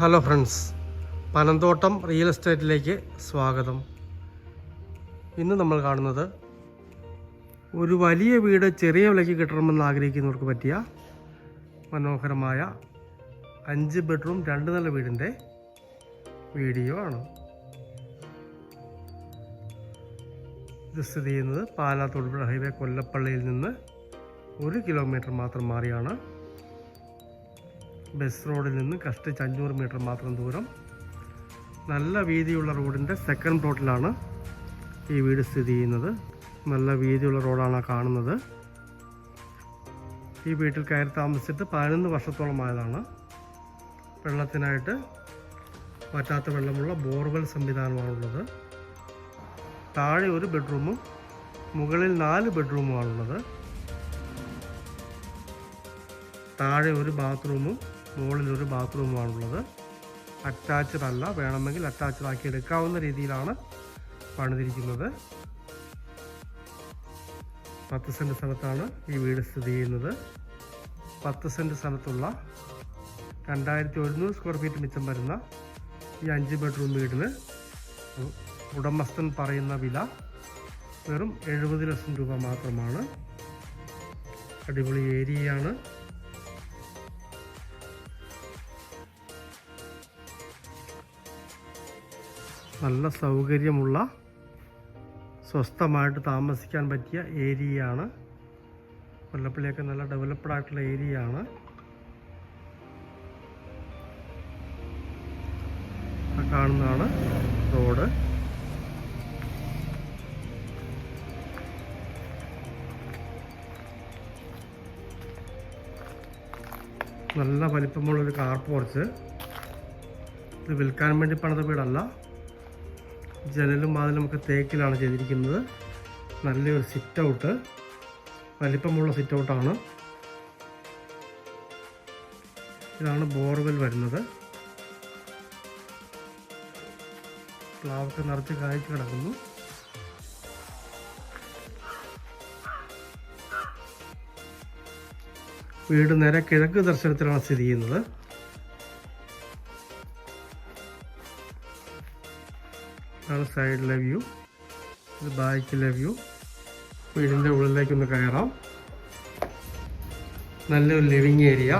Hello friends Panamthottam real എസ്റ്റേറ്റിലേക്ക് സ്വാഗതം. ഇന്ന് നമ്മൾ കാണുന്നത് ഒരു വലിയ വീട് ചെറിയ വിലയ്ക്ക് കിട്ടണമെന്ന് ആഗ്രഹിക്കുന്നവർക്ക് പറ്റിയ മനോഹരമായ അഞ്ച് ബെഡ്റൂം രണ്ട് നില വീടിന്റെ വീഡിയോ ആണ്. ഇത് സ്ഥിതി ചെയ്യുന്നത് പാലാ തൊടുപുഴ ഹൈവേ കൊല്ലപ്പള്ളിയിൽ നിന്ന് ഒരു കിലോമീറ്റർ മാത്രം മാറിയാണ്. ബസ് റോഡിൽ നിന്ന് കഷ്ടിച്ച് അഞ്ഞൂറ് മീറ്റർ മാത്രം ദൂരം. നല്ല വീതിയുള്ള റോഡിന്റെ സെക്കൻഡ് പ്ലോട്ടിലാണ് ഈ വീട് സ്ഥിതി ചെയ്യുന്നത്. നല്ല വീതിയുള്ള റോഡാണ് കാണുന്നത്. ഈ വീട്ടിൽ കയറി താമസിച്ചിട്ട് പതിനൊന്ന് വർഷത്തോളമായതാണ് വെള്ളത്തിനായിട്ട് പറ്റാത്ത വെള്ളമുള്ള ബോർവെൽ സംവിധാനമാണുള്ളത് താഴെ ഒരു ബെഡ്റൂമും മുകളിൽ നാല് ബെഡ്റൂമുമാണുള്ളത് താഴെ ഒരു ബാത്റൂമും മുകളിൽ ബാത്റൂമാണുള്ളത്. അറ്റാച്ച്ഡ് അല്ല വേണമെങ്കിൽ അറ്റാച്ച്ഡ് ആക്കി എടുക്കാവുന്ന രീതിയിലാണ് പണിതിരിക്കുന്നത്. പത്ത് സെന്റ് സ്ഥലത്താണ് ഈ വീട് സ്ഥിതി ചെയ്യുന്നത്. പത്ത് സെന്റ് സ്ഥലത്തുള്ള രണ്ടായിരത്തി ഒരുന്നൂറ് സ്ക്വയർ ഫീറ്റ് മിച്ചം വരുന്ന ഈ അഞ്ച് ബെഡ്റൂം വീടിന് ഉടമസ്ഥൻ പറയുന്ന വില വെറും എഴുപത് ലക്ഷം രൂപ മാത്രമാണ്. അടിപൊളി ഏരിയയാണ്. നല്ല സൗകര്യമുള്ള സ്വസ്ഥമായിട്ട് താമസിക്കാൻ പറ്റിയ ഏരിയയാണ്. കൊല്ലപ്പള്ളിയൊക്കെ നല്ല ഡെവലപ്ഡ് ആയിട്ടുള്ള ഏരിയയാണ്. കാണുന്നതാണ് റോഡ്. നല്ല വലിപ്പമുള്ളൊരു കാർ പോർച്ച് ഇത് വിൽക്കാൻ വേണ്ടി പണിത വീടല്ല. ജനലും വാതിലും ഒക്കെ തേക്കിലാണ് ചെയ്തിരിക്കുന്നത്. നല്ലൊരു സിറ്റ് ഔട്ട് വലിപ്പമുള്ള സിറ്റ് ഔട്ടാണ് ഇതാണ് ബോർവെൽ വരുന്നത്. പ്ലാവൊക്കെ നിറച്ച് കായ്ച്ച് കിടക്കുന്നു. വീട് നേരെ കിഴക്ക് ദർശനത്തിലാണ് സ്ഥിതി ചെയ്യുന്നത്. ഇതാണ് സൈഡിലെ വ്യൂ ഇത് ബാക്കിലെ വ്യൂ വീടിന്റെ ഉള്ളിലേക്കൊന്ന് കയറാം. നല്ലൊരു ലിവിങ് ഏരിയ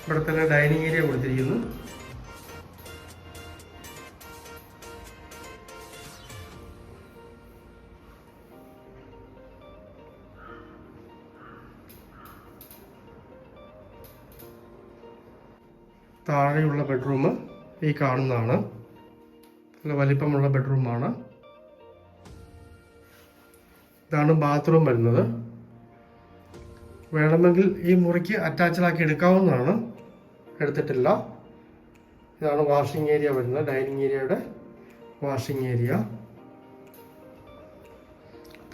ഇവിടെ തന്നെ ഡൈനിങ് ഏരിയ കൊടുത്തിരിക്കുന്നു. താഴെയുള്ള ബെഡ്റൂം ഈ കാണുന്നതാണ്. നല്ല വലിപ്പമുള്ള ബെഡ്റൂമാണ്. ഇതാണ് ബാത്റൂം വരുന്നത്. വേണമെങ്കിൽ ഈ മുറിക്ക് ആക്കി എടുക്കാവുന്നതാണ്. എടുത്തിട്ടില്ല. ഇതാണ് വാഷിംഗ് ഏരിയ വരുന്നത്. ഡൈനിങ് ഏരിയയുടെ വാഷിംഗ് ഏരിയ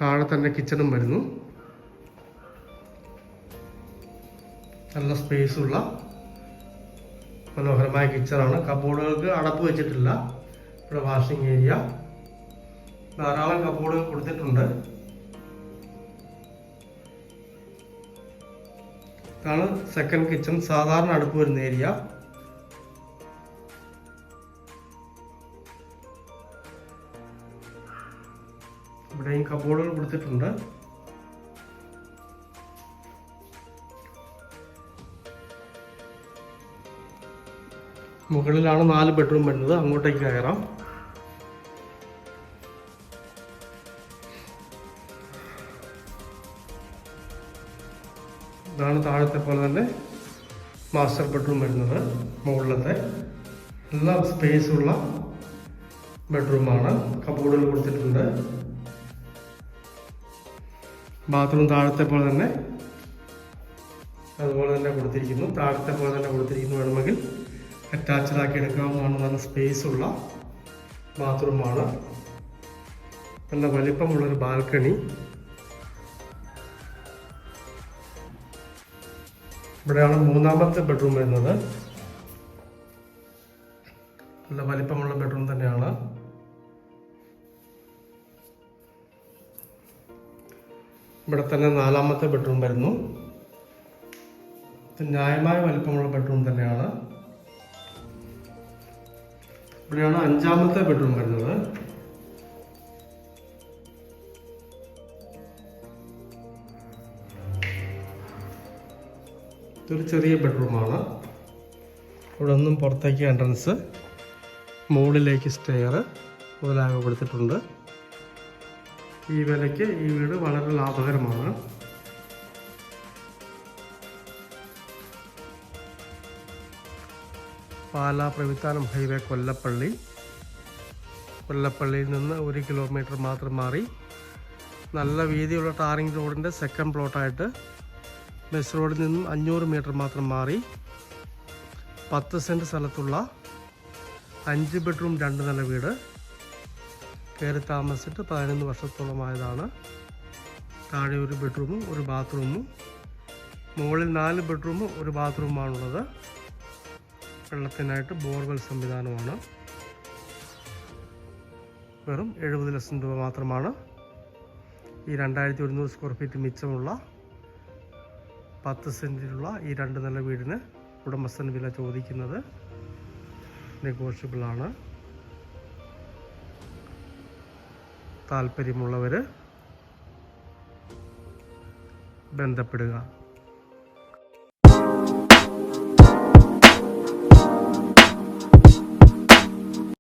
താഴെ തന്നെ കിച്ചണും വരുന്നു. നല്ല സ്പേസ് ഉള്ള മനോഹരമായ കിച്ചണാണ്. കബോർഡുകൾക്ക് അടപ്പ് വെച്ചിട്ടില്ല. ഇവിടെ വാഷിംഗ് ഏരിയ. ധാരാളം കബോർഡുകൾ കൊടുത്തിട്ടുണ്ട്. ഇതാണ് സെക്കൻഡ് കിച്ചൺ സാധാരണ അടുപ്പ് വരുന്ന ഏരിയ. ഇവിടെയും കബോർഡുകൾ കൊടുത്തിട്ടുണ്ട്. മുകളിലാണ് നാല് ബെഡ്റൂം വരുന്നത്. അങ്ങോട്ടേക്ക് കയറാം. ഇതാണ് താഴത്തെ പോലെ തന്നെ മാസ്റ്റർ ബെഡ്റൂം വരുന്നത്. മുകളിലത്തെ. നല്ല സ്പേസ് ഉള്ള ബെഡ്റൂമാണ് കബോർഡുകൾ കൊടുത്തിട്ടുണ്ട്. ബാത്റൂം താഴത്തെ പോലെ തന്നെ അതുപോലെ തന്നെ കൊടുത്തിരിക്കുന്നു. താഴത്തെ പോലെ തന്നെ കൊടുത്തിരിക്കുന്നു വേണമെങ്കിൽ. അറ്റാച്ച്ഡ് ആക്കി എടുക്കാവുന്നതാണ് നല്ല സ്പേസ് ഉള്ള ബാത്റൂമാണ് നല്ല വലിപ്പമുള്ളൊരു ബാൽക്കണി ഇവിടെയാണ് മൂന്നാമത്തെ ബെഡ്റൂം വരുന്നത്. നല്ല വലിപ്പമുള്ള ബെഡ്റൂം തന്നെയാണ്. ഇവിടെ തന്നെ നാലാമത്തെ ബെഡ്റൂം വരുന്നു. ന്യായമായ വലിപ്പമുള്ള ബെഡ്റൂം തന്നെയാണ്. ഇവിടെയാണ് അഞ്ചാമത്തെ ബെഡ്റൂം വരുന്നത്? ഇതൊരു ചെറിയ ബെഡ്റൂമാണ് ഇവിടെ നിന്നും പുറത്തേക്ക് എൻട്രൻസ് മുകളിലേക്ക് സ്റ്റെയർ മുതലാകെ കൊടുത്തിട്ടുണ്ട്. ഈ വിലയ്ക്ക് ഈ വീട് വളരെ ലാഭകരമാണ്. പാലാ പ്രവിത്താനം ഹൈവേ കൊല്ലപ്പള്ളി. കൊല്ലപ്പള്ളിയിൽ നിന്ന് ഒരു കിലോമീറ്റർ മാത്രം മാറി. നല്ല വീതിയുള്ള ടാറിംഗ് റോഡിന്റെ സെക്കൻഡ് പ്ലോട്ടായിട്ട് ബസ് റോഡിൽ നിന്നും അഞ്ഞൂറ് മീറ്റർ മാത്രം മാറി. പത്ത് സെന്റ് സ്ഥലത്തുള്ള അഞ്ച് ബെഡ്റൂം രണ്ട് നില വീട്. കയറി താമസിച്ചിട്ട് പതിനൊന്ന് വർഷത്തോളമായതാണ് താഴെ ഒരു ബെഡ്റൂമും ഒരു ബാത്റൂമും മുകളിൽ നാല് ബെഡ്റൂമും ഒരു ബാത്റൂമാണുള്ളത് വെള്ളത്തിനായിട്ട് ബോർവെൽ സംവിധാനമാണ്. വെറും എഴുപത് ലക്ഷം രൂപ മാത്രമാണ്. ഈ രണ്ടായിരത്തി ഒരുന്നൂറ് സ്ക്വയർ ഫീറ്റ് മിച്ചമുള്ള പത്ത് സെന്റിലുള്ള ഈ രണ്ട് നില വീടിന് ഉടമസ്ഥൻ വില ചോദിക്കുന്നത് നെഗോഷ്യബിൾ ആണ്. താല്പര്യമുള്ളവർ ബന്ധപ്പെടുക.